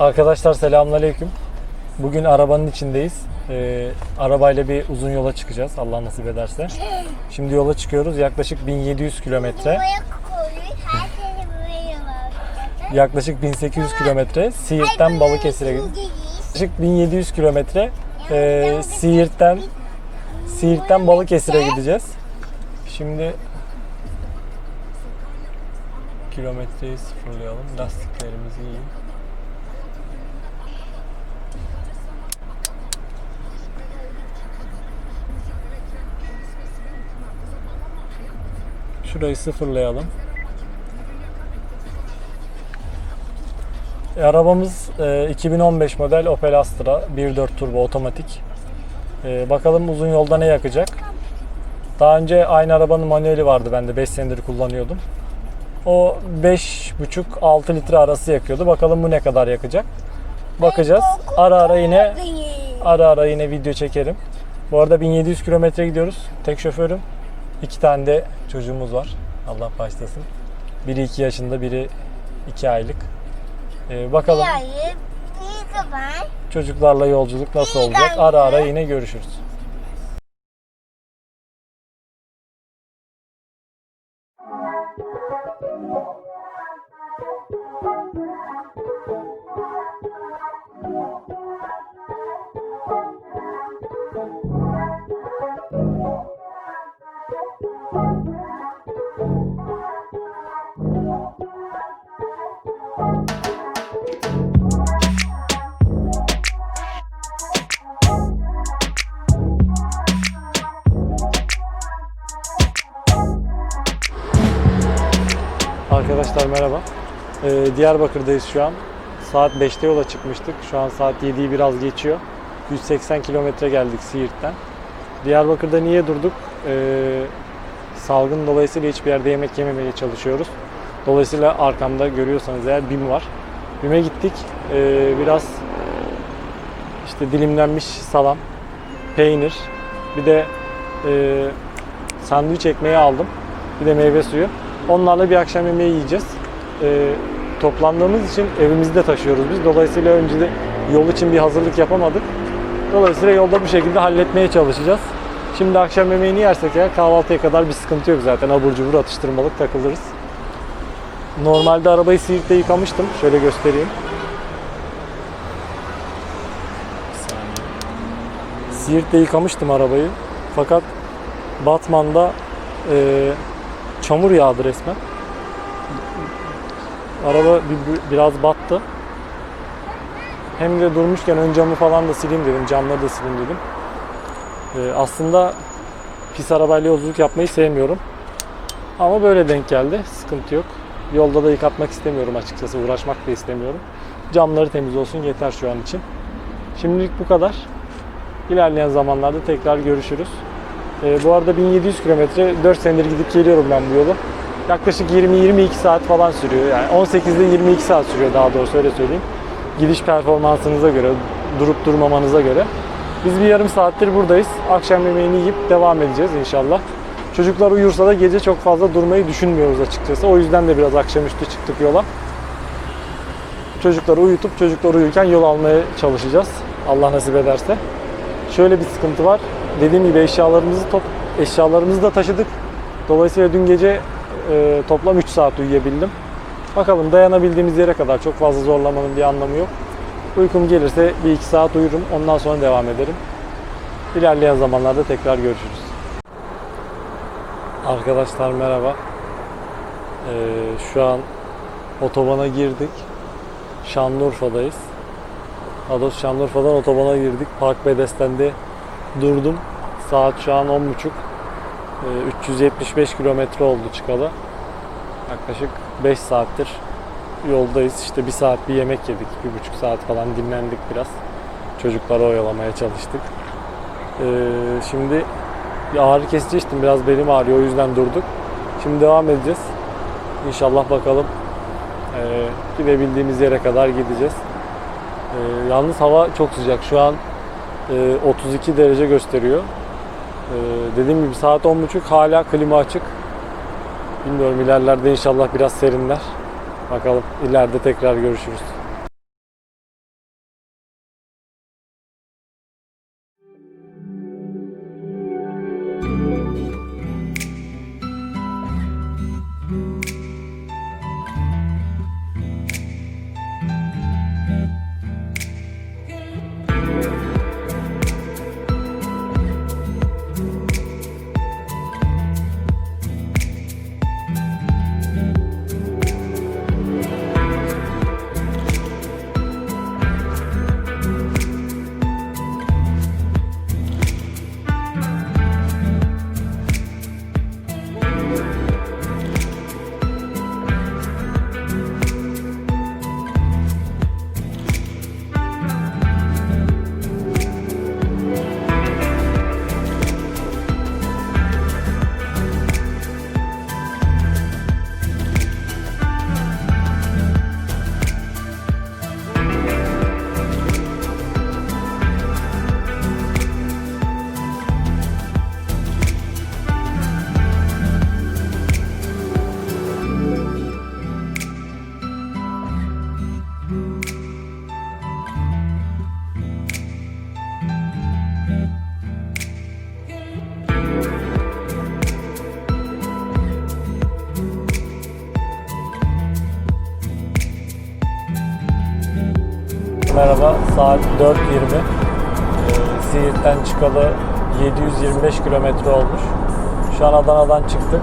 Arkadaşlar selamünaleyküm. Bugün arabanın içindeyiz. Ee, arabayla bir uzun yola çıkacağız Allah nasip ederse. Şimdi yola çıkıyoruz. Yaklaşık 1700 kilometre. Yaklaşık 1800 kilometre Siirt'ten Balıkesir'e. Yaklaşık 1700 kilometre e, Siirt'ten Siirt'ten Balıkesir'e gideceğiz. Şimdi kilometreyi sıfırlayalım. Lastiklerimizi iyi. Şurayı sıfırlayalım. E, arabamız e, 2015 model Opel Astra 1.4 turbo otomatik. E, bakalım uzun yolda ne yakacak. Daha önce aynı arabanın manueli vardı bende 5 senedir kullanıyordum. O 5,5-6 litre arası yakıyordu. Bakalım bu ne kadar yakacak. Bakacağız. Ara ara yine ara ara yine video çekerim. Bu arada 1700 kilometre gidiyoruz. Tek şoförüm. İki tane de çocuğumuz var. Allah başlasın. Biri 2 yaşında, biri 2 aylık. Ee, bakalım Bir ayı, bir kapan. çocuklarla yolculuk nasıl olacak? Ara ara yine görüşürüz. Diyarbakır'dayız şu an. Saat 5'te yola çıkmıştık. Şu an saat 7'yi biraz geçiyor. 180 kilometre geldik Siirt'ten. Diyarbakır'da niye durduk? Ee, salgın dolayısıyla hiçbir yerde yemek yememeye çalışıyoruz. Dolayısıyla arkamda görüyorsanız eğer BİM var. BİM'e gittik. Ee, biraz işte dilimlenmiş salam, peynir, bir de e, sandviç ekmeği aldım. Bir de meyve suyu. Onlarla bir akşam yemeği yiyeceğiz. Ee, toplandığımız için evimizde taşıyoruz biz. Dolayısıyla önce de yol için bir hazırlık yapamadık. Dolayısıyla yolda bu şekilde halletmeye çalışacağız. Şimdi akşam yemeğini yersek eğer kahvaltıya kadar bir sıkıntı yok zaten. Abur cubur atıştırmalık takılırız. Normalde arabayı Siirt'te yıkamıştım. Şöyle göstereyim. Bir. Siirt'te yıkamıştım arabayı. Fakat Batman'da eee çamur yağdı resmen. Araba bir- biraz battı. Hem de durmuşken ön camı falan da sileyim dedim. Camları da sileyim dedim. Ee, aslında pis arabayla yolculuk yapmayı sevmiyorum. Ama böyle denk geldi. Sıkıntı yok. Yolda da yıkatmak istemiyorum açıkçası. Uğraşmak da istemiyorum. Camları temiz olsun yeter şu an için. Şimdilik bu kadar. İlerleyen zamanlarda tekrar görüşürüz. Ee, bu arada 1700 kilometre 4 senedir gidip geliyorum ben bu yolu. Yaklaşık 20-22 saat falan sürüyor. Yani 18 ile 22 saat sürüyor daha doğrusu öyle söyleyeyim. Gidiş performansınıza göre, durup durmamanıza göre. Biz bir yarım saattir buradayız. Akşam yemeğini yiyip devam edeceğiz inşallah. Çocuklar uyursa da gece çok fazla durmayı düşünmüyoruz açıkçası. O yüzden de biraz akşamüstü çıktık yola. Çocukları uyutup çocuklar uyurken yol almaya çalışacağız. Allah nasip ederse. Şöyle bir sıkıntı var. Dediğim gibi eşyalarımızı top eşyalarımızı da taşıdık. Dolayısıyla dün gece e, toplam 3 saat uyuyabildim. Bakalım dayanabildiğimiz yere kadar çok fazla zorlamanın bir anlamı yok. Uykum gelirse bir iki saat uyurum. Ondan sonra devam ederim. İlerleyen zamanlarda tekrar görüşürüz. Arkadaşlar merhaba. Ee, şu an otobana girdik. Şanlıurfa'dayız. Ados Şanlıurfa'dan otobana girdik. Park Bedesten'de durdum. Saat şu an 10.30. Ee, 375 kilometre oldu çıkalı. Yaklaşık 5 saattir yoldayız. İşte bir saat bir yemek yedik. Bir buçuk saat falan dinlendik biraz. Çocukları oyalamaya çalıştık. Ee, şimdi bir ağrı kesici içtim. Biraz belim ağrıyor. O yüzden durduk. Şimdi devam edeceğiz. İnşallah bakalım. Ee, gidebildiğimiz yere kadar gideceğiz. Ee, yalnız hava çok sıcak. Şu an e, 32 derece gösteriyor. Ee, dediğim gibi saat 10.30 hala klima açık. Bilmiyorum ilerlerde inşallah biraz serinler. Bakalım ileride tekrar görüşürüz. Merhaba. Saat 4.20. Ee, Siirt'ten çıkalı 725 kilometre olmuş. Şu an Adana'dan çıktık.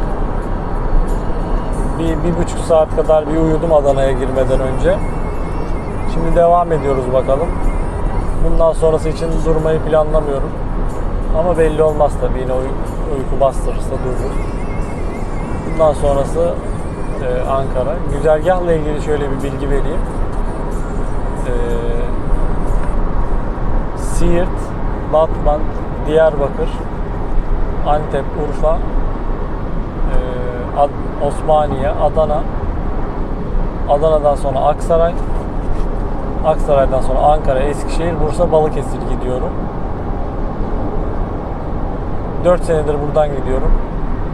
Bir, bir buçuk saat kadar bir uyudum Adana'ya girmeden önce. Şimdi devam ediyoruz bakalım. Bundan sonrası için durmayı planlamıyorum. Ama belli olmaz tabii yine uy- uyku bastırırsa dururuz. Bundan sonrası e, Ankara. Güzergahla ilgili şöyle bir bilgi vereyim. E, Siirt, Batman, Diyarbakır, Antep, Urfa, e, Ad- Osmaniye, Adana, Adana'dan sonra Aksaray, Aksaray'dan sonra Ankara, Eskişehir, Bursa, Balıkesir gidiyorum. 4 senedir buradan gidiyorum.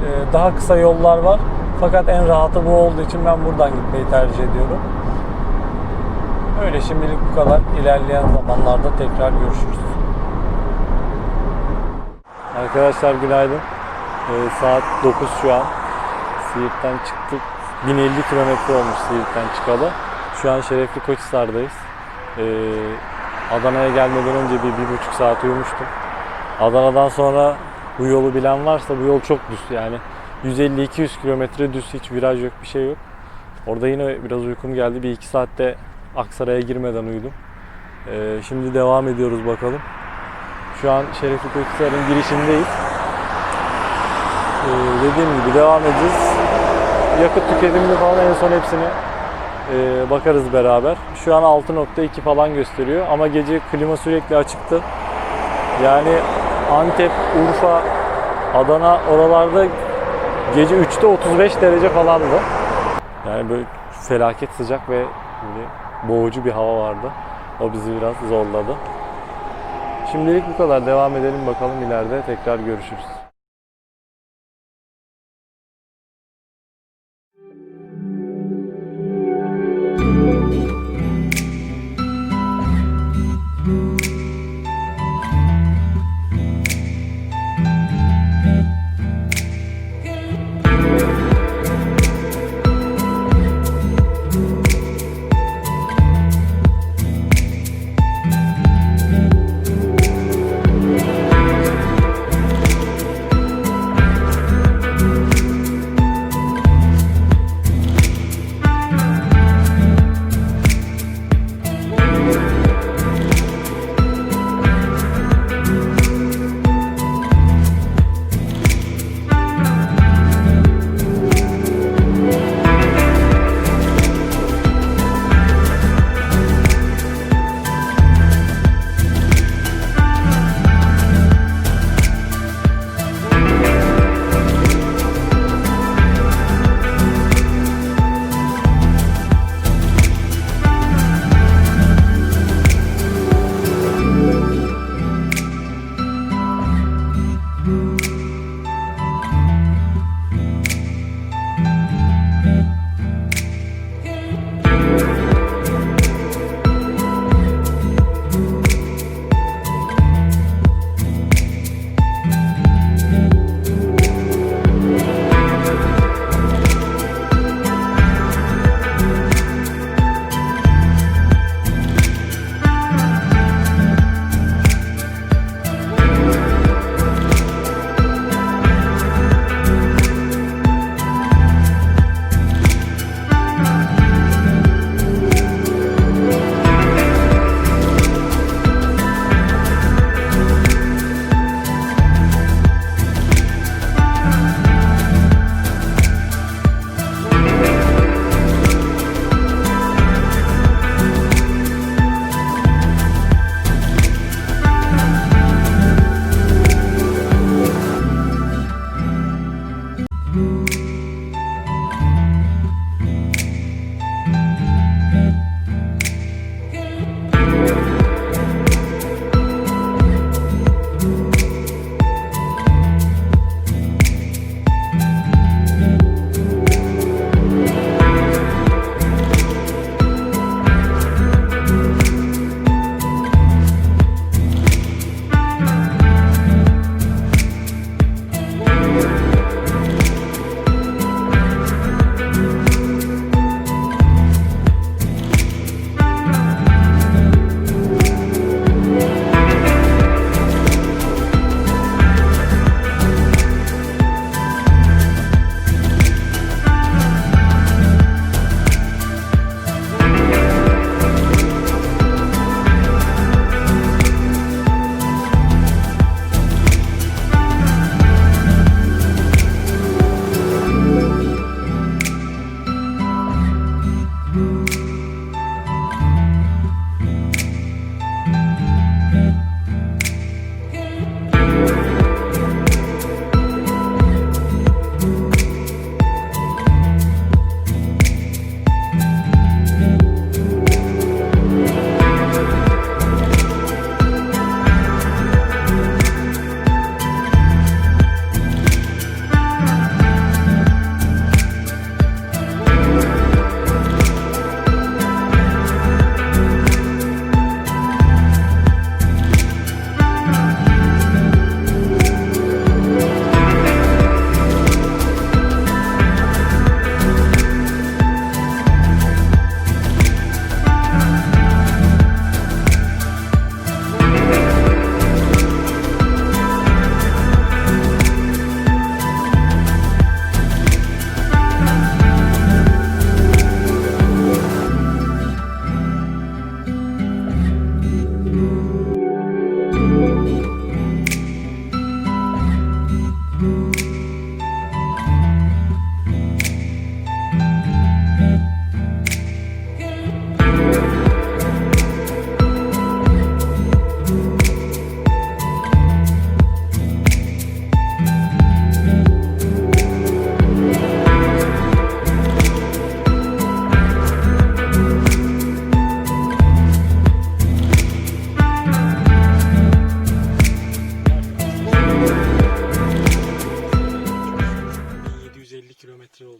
Ee, Daha kısa yollar var. Fakat en rahatı bu olduğu için ben buradan gitmeyi tercih ediyorum. Öyle şimdilik bu kadar. İlerleyen zamanlarda tekrar görüşürüz. Arkadaşlar günaydın. Ee, saat 9 şu an. Siirt'ten çıktık. 1050 kilometre olmuş Siirt'ten çıkalı. Şu an Şerefli Koçhisar'dayız. Ee, Adana'ya gelmeden önce bir, bir buçuk saat uyumuştum. Adana'dan sonra bu yolu bilen varsa bu yol çok düz yani 150-200 kilometre düz hiç viraj yok bir şey yok. Orada yine biraz uykum geldi. Bir iki saatte Aksaray'a girmeden uyudum. Ee, şimdi devam ediyoruz bakalım. Şu an Şerefli Koçhisar'ın girişindeyiz. Ee, dediğim gibi devam edeceğiz. Yakıt tüketimini falan en son hepsini e, bakarız beraber. Şu an 6.2 falan gösteriyor ama gece klima sürekli açıktı. Yani Antep, Urfa, Adana oralarda gece 3'te 35 derece falandı. Yani böyle felaket sıcak ve böyle boğucu bir hava vardı. O bizi biraz zorladı. Şimdilik bu kadar. Devam edelim bakalım ileride tekrar görüşürüz.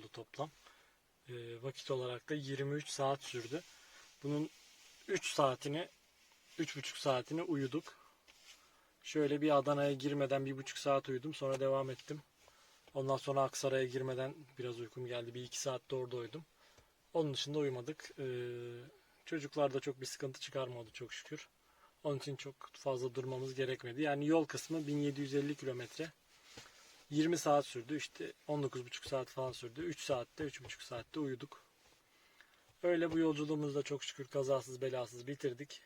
Toplam. Ee, vakit olarak da 23 saat sürdü. Bunun 3 saatini 3,5 saatini uyuduk. Şöyle bir Adana'ya girmeden bir buçuk saat uyudum. Sonra devam ettim. Ondan sonra Aksaray'a girmeden biraz uykum geldi. Bir iki saat de orada uyudum. Onun dışında uyumadık. Ee, çocuklar çok bir sıkıntı çıkarmadı çok şükür. Onun için çok fazla durmamız gerekmedi. Yani yol kısmı 1750 kilometre. 20 saat sürdü. İşte 19,5 saat falan sürdü. 3 saatte, 3,5 saatte uyuduk. Öyle bu yolculuğumuzu da çok şükür kazasız belasız bitirdik.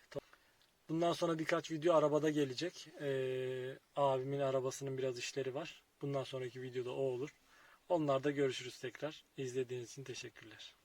Bundan sonra birkaç video arabada gelecek. Ee, abimin arabasının biraz işleri var. Bundan sonraki videoda o olur. Onlarda görüşürüz tekrar. İzlediğiniz için teşekkürler.